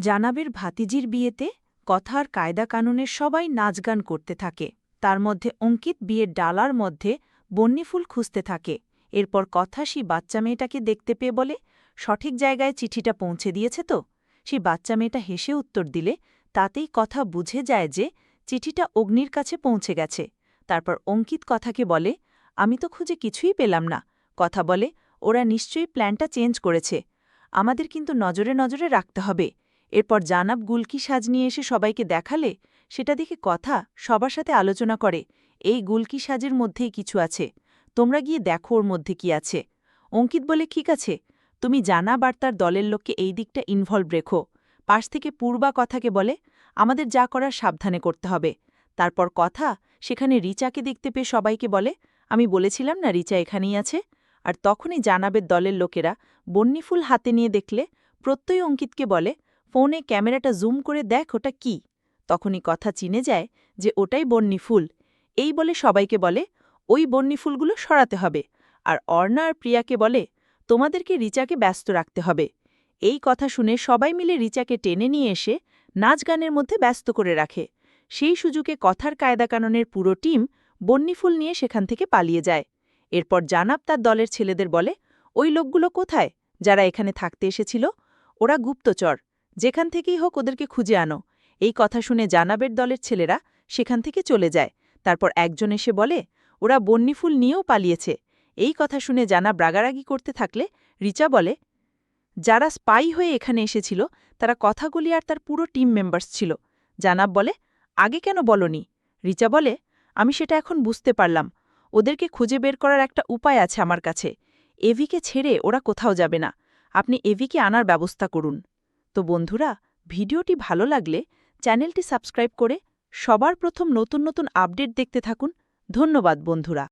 জানাবের ভাতিজির বিয়েতে কথা আর কায়দা কানুনের সবাই নাচগান করতে থাকে। তার মধ্যে অঙ্কিত বিয়ের ডালার মধ্যে বন্যিফুল খুঁজতে থাকে। এরপর কথা সেই বাচ্চা মেয়েটাকে দেখতে পেয়ে বলে, সঠিক জায়গায় চিঠিটা পৌঁছে দিয়েছে তো? সেই বাচ্চা মেয়েটা হেসে উত্তর দিলে, তাতেই কথা বুঝে যায় যে চিঠিটা অগ্নির কাছে পৌঁছে গেছে। তারপর অঙ্কিত কথাকে বলে, আমি তো খুঁজে কিছুই পেলাম না। কথা বলে, ওরা নিশ্চয়ই প্ল্যানটা চেঞ্জ করেছে। আমাদের কিন্তু নজরে নজরে রাখতে হবে। এরপর জানাব গুলকি সাজ নিয়ে এসে সবাইকে দেখালে, সেটা দেখে কথা সবার সাথে আলোচনা করে, এই গুলকি সাজের মধ্যেই কিছু আছে, তোমরা গিয়ে দেখো ওর মধ্যে কি আছে। অঙ্কিত বলে, ঠিক আছে, তুমি জানাব আর তার দলের লোককে এই দিকটা ইনভলভ রেখো। পাশ থেকে পূর্বা কথাকে বলে, আমাদের যা করার সাবধানে করতে হবে। তারপর কথা, সেখানে রিচাকে দেখতে পেয়ে সবাইকে বলে, আমি বলেছিলাম না রিচা এখানেই আছে? আর তখনই জানাবের দলের লোকেরা বন্যিফুল হাতে নিয়ে দেখলে প্রত্যয় অঙ্কিতকে বলে ফোনে ক্যামেরাটা জুম করে দেখ ওটা কি। তখনই কথা চিনে যায় যে ওটাই বন্যি ফুল। এই বলে সবাইকে বলে, ওই বন্যি ফুলগুলো সরাতে হবে। আর অর্ণা আর প্রিয়াকে বলে, তোমাদেরকে রিচাকে ব্যস্ত রাখতে হবে। এই কথা শুনে সবাই মিলে রিচাকে টেনে নিয়ে এসে নাচ গানের মধ্যে ব্যস্ত করে রাখে। সেই সুযোগে কথার কায়দাকাননের পুরো টিম বন্যিফুল নিয়ে সেখান থেকে পালিয়ে যায়। এরপর জানাব তার দলের ছেলেদের বলে, ওই লোকগুলো কোথায়? যারা এখানে থাকতে এসেছিল, ওরা গুপ্তচর। যেখান থেকেই হোক ওদেরকে খুঁজে আনো। এই কথা শুনে জানাবের দলের ছেলেরা সেখান থেকে চলে যায়। তারপর একজন এসে বলে, ওরা বন্যিফুল নিয়েও পালিয়েছে। এই কথা শুনে জানা রাগারাগি করতে থাকলে রিচা বলে, যারা স্পাই হয়ে এখানে এসেছিল, তারা কথাগুলি আর তার পুরো টিম মেম্বার্স ছিল। জানাব বলে, আগে কেন বলনি? রিচা বলে, আমি সেটা এখন বুঝতে পারলাম। ওদেরকে খুঁজে বের করার একটা উপায় আছে আমার কাছে। এভিকে ছেড়ে ওরা কোথাও যাবে না। আপনি এভিকে আনার ব্যবস্থা করুন। তো বন্ধুরা, ভিডিওটি ভালো লাগলে চ্যানেলটি সাবস্ক্রাইব করে সবার প্রথম নতুন নতুন আপডেট দেখতে থাকুন। ধন্যবাদ বন্ধুরা।